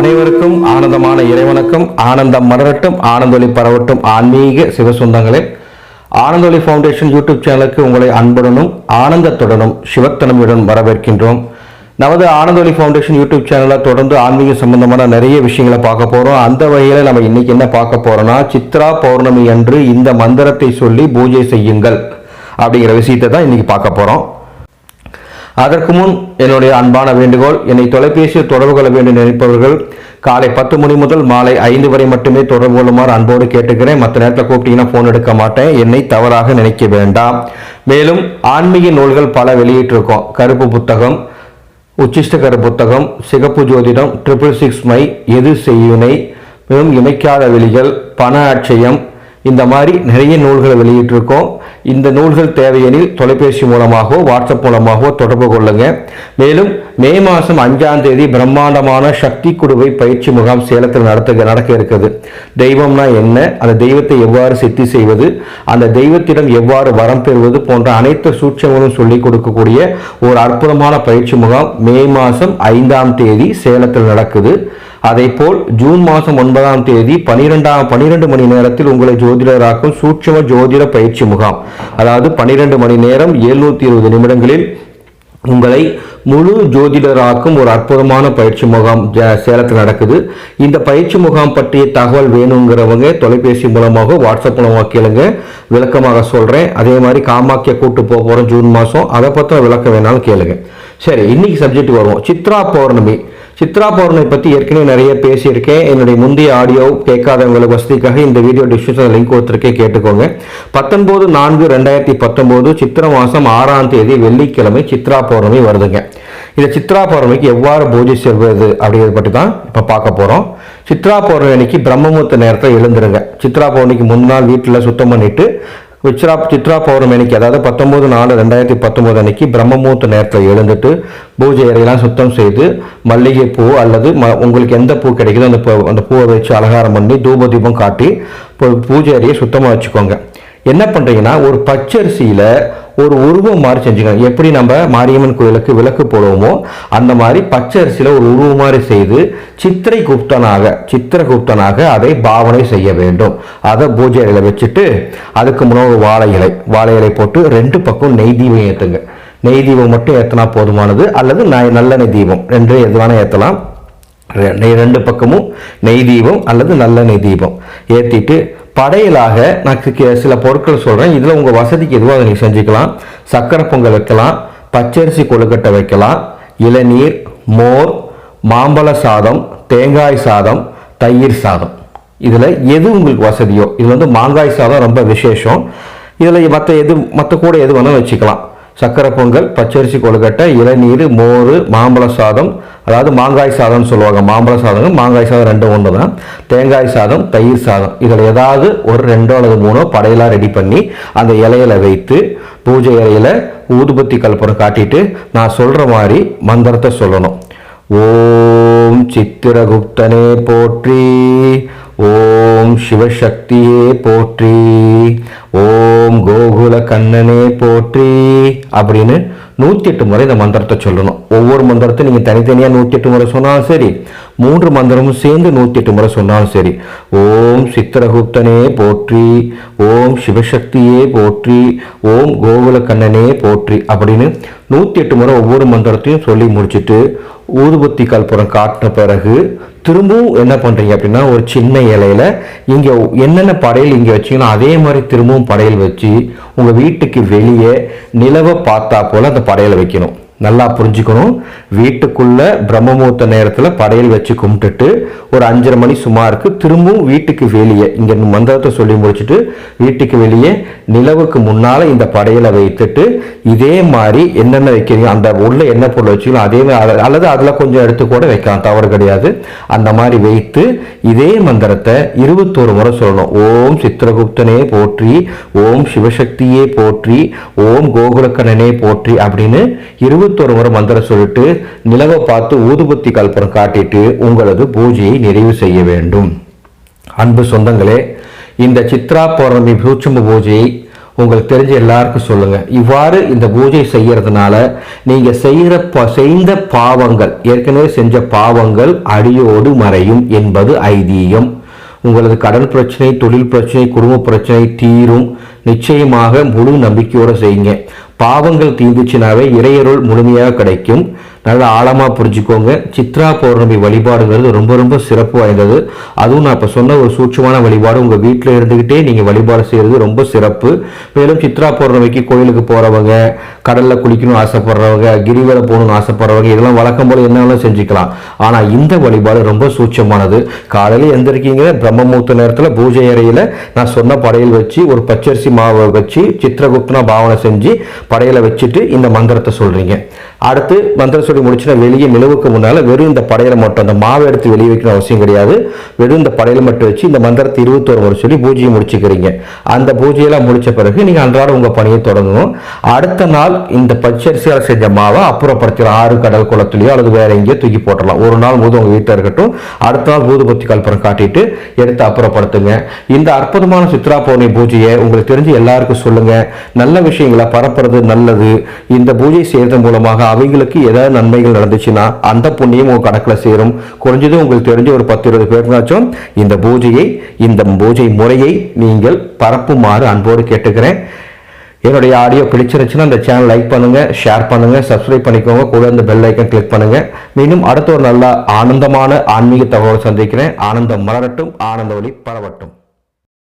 அனைவருக்கும் ஆனந்தமான இறைவனுக்கும் ஆனந்தம் மலரட்டும் ஆனந்தொலி பரவட்டும். ஆன்மீக சிவசொந்தங்களே ஆனந்தொலி ஃபவுண்டேஷன் யூடியூப் சேனலுக்கு உங்களை அன்புடனும் ஆனந்தத்துடனும் சிவத்தனமுடன் வரவேற்கின்றோம். நமது ஆனந்தொலி ஃபவுண்டேஷன் யூடியூப் சேனலில் தொடர்ந்து ஆன்மீக சம்பந்தமான நிறைய விஷயங்களை பார்க்க போகிறோம் அந்த வகையில் நம்ம இன்னைக்கு என்ன பார்க்க போறோம்னா சித்ரா பௌர்ணமி அன்று இந்த மந்திரத்தை சொல்லி பூஜை செய்யுங்கள் அப்படிங்கிற விஷயத்தை தான் இன்னைக்கு பார்க்க போகிறோம் அதற்கு முன் என்னுடைய அன்பான வேண்டுகோள் என்னை தொலைபேசியில் தொடர்பு கொள்ள வேண்டும் நினைப்பவர்கள் காலை பத்து மணி முதல் மாலை ஐந்து வரை மட்டுமே தொடர்பு கொள்ளுமாறு அன்போடு கேட்டுக்கிறேன். மற்ற நேரத்தில் கூப்பிட்டீங்கன்னா ஃபோன் எடுக்க மாட்டேன். என்னை தவறாக நினைக்க வேண்டாம். மேலும் ஆன்மீக நூல்கள் பல வெளியிட்டிருக்கோம். கருப்பு புத்தகம் உச்சிஷ்டகர புத்தகம் சிகப்பு ஜோதிடம் ட்ரிபிள் சிக்ஸ் மை எது செய்யுனை மேலும் இமைக்காத வெளிகள் பண அட்சயம் இந்த மாதிரி நிறைய நூல்களை வெளியிட்டிருக்கோம். இந்த நூல்கள் தேவையெனில் தொலைபேசி மூலமாகவோ வாட்ஸ்அப் மூலமாகவோ தொடர்பு கொள்ளுங்க. மேலும் மே மாதம் அஞ்சாம் தேதி பிரம்மாண்டமான சக்தி குடுவை பயிற்சி முகாம் சேலத்தில் நடத்த நடக்க இருக்குது தெய்வம்னா என்ன? அந்த தெய்வத்தை எவ்வாறு சித்தி செய்வது? அந்த தெய்வத்திடம் எவ்வாறு வரம் பெறுவது போன்ற அனைத்து சூட்சங்களும் சொல்லிக் கொடுக்கக்கூடிய ஒரு அற்புதமான பயிற்சி முகாம் மே மாதம் ஐந்தாம் தேதி சேலத்தில் நடக்குது. அதேபோல் ஜூன் மாதம் ஒன்பதாம் தேதி பனிரெண்டாம் பனிரெண்டு மணி நேரத்தில் உங்களை ஜோதிடராக்கும் சூட்சம ஜோதிட பயிற்சி முகாம். அதாவது பனிரெண்டு மணி நேரம் எழுநூத்தி இருபது நிமிடங்களில் உங்களை முழு ஜோதிடராக்கும் ஒரு அற்புதமான பயிற்சி முகாம் சேலத்தில் நடக்குது. இந்த பயிற்சி முகாம் பற்றிய தகவல் வேணுங்கிறவங்க தொலைபேசி மூலமாக வாட்ஸ்அப் மூலமாக கேளுங்க. விளக்கமாக சொல்கிறேன் அதே மாதிரி காமாக்கிய கூட்டு போக போகிறோம் ஜூன் மாதம். அதை பற்றின விளக்கம் வேணாலும் கேளுங்க. சரி இன்னைக்கு சப்ஜெக்ட் வருவோம். சித்ரா பௌர்ணமி. சித்ரா பௌர்ணமி பற்றி ஏற்கனவே நிறைய பேசியிருக்கேன். என்னுடைய முந்தைய ஆடியோ கேட்காதவங்களுக்கு வசதிக்காக இந்த வீடியோ டிஸ்கிரிப்ஷன் லிங்க் கொடுத்துருக்கேன். கேட்டுக்கோங்க. பத்தொன்பது நான்கு ரெண்டாயிரத்தி பத்தொம்போது சித்திர மாதம் ஆறாம் தேதி வெள்ளிக்கிழமை சித்ரா பௌர்ணமி வருதுங்க. இந்த சித்ரா பௌர்ணமிக்கு எவ்வாறு பூஜை செல்வது அப்படிங்கிறத பற்றி தான் இப்போ பார்க்க போகிறோம் சித்ரா பௌர்ணமி அன்னைக்கு பிரம்மமுத்த நேரத்தில் எழுந்துருங்க. சித்ரா பௌர்ணமிக்கு முன்னாள் வீட்டில் சுத்தம் பண்ணிட்டு விச்ரா சித்ரா பௌர்ணமி அன்னைக்கு அதாவது பத்தொம்போது நாலு ரெண்டாயிரத்தி பத்தொம்போது அன்னைக்கு பிரம்மமூர்த்த நேரத்தில் எழுந்துட்டு பூஜை அறையெல்லாம் சுத்தம் செய்து மல்லிகை பூ அல்லது ம உங்களுக்கு எந்த பூ கிடைக்குதோ அந்த பூ அந்த பூவை வச்சு அலங்காரம் பண்ணி தூப தீபம் காட்டி பூ- பூஜை அறையை சுத்தமாக வச்சுக்கோங்க. என்ன பண்ணுறீங்கன்னா ஒரு பச்சரிசியில் ஒரு உருவம் மாதிரி செஞ்சுக்கணும் எப்படி நம்ம மாரியம்மன் கோயிலுக்கு விளக்கு போடுவோமோ அந்த மாதிரி பச்சை அரிசியில் ஒரு உருவம் மாதிரி செய்து சித்திரை குப்தனாக சித்திரகுப்தனாக அதை பாவனை செய்ய வேண்டும். அதை பூஜை அறையில் வச்சுட்டு அதுக்கு முன்னாடி ஒரு வாழை இலை. வாழை இலை போட்டு ரெண்டு பக்கம் நெய் தீபம் ஏற்றுங்க நெய் தீபம் மட்டும் ஏற்றினா போதுமானது அல்லது ந- நல்லெண்ணெய் தீபம். ரெண்டு எது வேணால் ஏற்றலாம் ரெ- நெய் ரெண்டு பக்கமும் நெய் தீபம் அல்லது நல்லெண்ணெய் தீபம். ஏற்றிட்டு படையலாக நான் சில பொருட்கள் சொல்கிறேன் இதில் உங்கள் வசதிக்கு எதுவாக நீங்கள் செஞ்சுக்கலாம். சக்கரை பொங்கல் வைக்கலாம். பச்சரிசி கொழுக்கட்டை வைக்கலாம். இளநீர் மோர் மாம்பழ சாதம் தேங்காய் சாதம் தயிர் சாதம். இதில் எது உங்களுக்கு வசதியோ? இது வந்து மாங்காய் சாதம் ரொம்ப விசேஷம். இதில் மற்ற எது மற்ற கூட எது வேணாலும் வச்சுக்கலாம். சக்கரை பொங்கல் பச்சரிசி கொழுக்கட்டை இளநீர் மோர் மாம்பழ சாதம் அதாவது மாங்காய் சாதம்னு சொல்லுவாங்க மாம்பழ சாதம் மாங்காய் சாதம் ரெண்டும் ஒன்று தான் தேங்காய் சாதம் தயிர் சாதம் இதில் ஏதாவது ஒரு ரெண்டோ அல்லது மூணோ படையெல்லாம் ரெடி பண்ணி அந்த இலையில வைத்து பூஜை இலையில ஊதுபத்தி கல்பனை காட்டிட்டு நான் சொல்கிற மாதிரி மந்திரத்தை சொல்லணும். ஓம் சித்திரகுப்தனே போற்றி ஓம் சிவசக்தியே போற்றி ஓம் கோகுல கண்ணனே போற்றி அப்படின்னு நூற்றி எட்டு முறை இந்த மந்திரத்தை சொல்லணும். ஒவ்வொரு மந்திரத்தை நீங்கள் தனித்தனியாக நூற்றி எட்டு முறை சொன்னாலும் சரி மூன்று மந்திரமும் சேர்ந்து நூற்றி எட்டு முறை சொன்னாலும் சரி. ஓம் சித்திரகுப்தனே போற்றி ஓம் சிவசக்தியே போற்றி ஓம் கோகுல கண்ணனே போற்றி அப்படின்னு நூற்றி எட்டு முறை ஒவ்வொரு மந்திரத்தையும் சொல்லி முடிச்சுட்டு ஊதுபத்தி கல்புரம் காட்டின பிறகு திரும்பவும் என்ன பண்ணுறீங்க அப்படின்னா ஒரு சின்ன இலையில இங்கே என்னென்ன படையல் இங்கே வச்சீங்கன்னா அதே மாதிரி திரும்பவும் படையல் வச்சு உங்கள் வீட்டுக்கு வெளியே நிலவை பார்த்தா போல் அந்த படையலை வைக்கணும். நல்லா புரிஞ்சுக்கணும். வீட்டுக்குள்ள பிரம்மமுகூர்த்த நேரத்தில் படையல் வச்சு கும்பிட்டுட்டு ஒரு அஞ்சரை மணி சுமாருக்கு திரும்பவும் வீட்டுக்கு வெளியே இங்கே மந்திரத்தை சொல்லி முடிச்சுட்டு வீட்டுக்கு வெளியே நிலவுக்கு முன்னால் இந்த படையலை வைத்துட்டு இதே மாதிரி என்னென்ன வைக்கிறீங்க அந்த உள்ள என்ன பொருள் வச்சுக்கலாம் அதே மாதிரி அல்லது அதில் கொஞ்சம் எடுத்து கூட வைக்கலாம் தவறு கிடையாது. அந்த மாதிரி வைத்து இதே மந்திரத்தை இருபத்தோரு முறை சொல்லணும். ஓம் சித்திரகுப்தனே போற்றி ஓம் சிவசக்தியே போற்றி ஓம் கோகுலக்கணனே போற்றி அப்படின்னு இருபது ஒருவரும் மந்திரம் சொல்லிட்டு நிலவை பார்த்து ஊதுபத்தி கல்பரம் காட்டிட்டு உங்களது பூஜையை நிறைவு செய்ய வேண்டும். அன்பு சொந்தங்களே இந்த சித்ரா பௌர்ணமி சூட்சும பூஜையை உங்களுக்கு தெரிஞ்ச எல்லாருக்கும் சொல்லுங்க. இவ்வாறு இந்த பூஜை செய்யறதுனால நீங்க செய்கிற ப- செய்த பாவங்கள் ஏற்கனவே செஞ்ச பாவங்கள் அடியோடு மறையும் என்பது ஐதீகம். உங்களது கடன் பிரச்சனை தொழில் பிரச்சனை குடும்ப பிரச்சனை தீரும். நிச்சயமாக முழு நம்பிக்கையோடு செய்யுங்க. பாவங்கள் தீர்ந்துச்சுனாவே இறையருள் முழுமையாக கிடைக்கும். நல்லா ஆழமாக புரிஞ்சுக்கோங்க. சித்ரா பௌர்ணமி வழிபாடுங்கிறது ரொம்ப ரொம்ப சிறப்பு வாய்ந்தது. அதுவும் நான் இப்போ சொன்ன ஒரு சூட்சமான வழிபாடு உங்கள் வீட்டில் இருந்துக்கிட்டே நீங்கள் வழிபாடு செய்கிறது ரொம்ப சிறப்பு. மேலும் சித்ரா பௌர்ணமிக்கு கோயிலுக்கு போகிறவங்க கடலில் குளிக்கணும்னு ஆசைப்படுறவங்க கிரிவலை போகணும்னு ஆசைப்படுறவங்க இதெல்லாம் வழக்கம் போல் என்னெல்லாம் செஞ்சுக்கலாம். ஆனால் இந்த வழிபாடு ரொம்ப சூட்சமானது. காலையில் எந்திரிக்கீங்க பிரம்மமூர்த்த நேரத்தில் பூஜை அறையில் நான் சொன்ன படையில் வச்சு ஒரு பச்சரிசி மாவை வச்சு சித்திரகுப்தனா பாவனை செஞ்சு படையல வச்சுட்டு இந்த மந்திரத்தை சொல்றீங்க. அடுத்து மந்திரம் சொல்லி முடிச்சுனா வெளியே நிலவுக்கு முன்னால வெறும் இந்த படையலை மட்டும் அந்த மாவை எடுத்து வெளியே வைக்கணும் அவசியம் கிடையாது. வெறும் இந்த படையலை மட்டும் வச்சு இந்த மந்திரத்தை இருபத்தோரு முறை சொல்லி பூஜையை முடிச்சுக்கிறீங்க. அந்த பூஜையெல்லாம் முடிச்ச பிறகு நீங்க அன்றாடம் உங்க பணியை தொடங்கணும். அடுத்த நாள் இந்த பச்சரிசியால் செஞ்ச மாவை அப்புறப்படுத்திடலாம். ஆறு கடல் குளத்துலயோ அல்லது வேற எங்கேயோ தூக்கி போட்டுடலாம். ஒரு நாள் முழுதும் உங்க வீட்டில் இருக்கட்டும். அடுத்த நாள் பூதுபத்தி கல்பனை காட்டிட்டு எடுத்து அப்புறப்படுத்துங்க. இந்த அற்புதமான சித்ரா பௌர்ணமி பூஜையை உங்களுக்கு தெரிஞ்சு எல்லாருக்கும் சொல்லுங்க. நல்ல விஷயங்களை பரப்புறது நல்லது. இந்த பூஜை செய்யறது மூலமாக அவங்களுக்கு ஏதாவது நன்மைகள் நடந்துச்சுன்னா அந்த புண்ணியம் உங்க கணக்குல சேரும். குறைஞ்சது உங்களுக்கு தெரிஞ்ச ஒரு பத்து இருபது பேருனாச்சும் இந்த பூஜையை இந்த பூஜை முறையை நீங்கள் பரப்புமாறு அன்போடு கேட்டுக்கிறேன். என்னுடைய ஆடியோ பிடிச்சிருந்துச்சுன்னா இந்த சேனல் லைக் பண்ணுங்க ஷேர் பண்ணுங்க சப்ஸ்கிரைப் பண்ணிக்கோங்க கூட அந்த பெல் ஐக்கன் கிளிக் பண்ணுங்க. மீண்டும் அடுத்த ஒரு நல்ல ஆனந்தமான ஆன்மீக தகவலை சந்திக்கிறேன். ஆனந்தம் மலரட்டும் ஆனந்த ஒளி பரவட்டும்.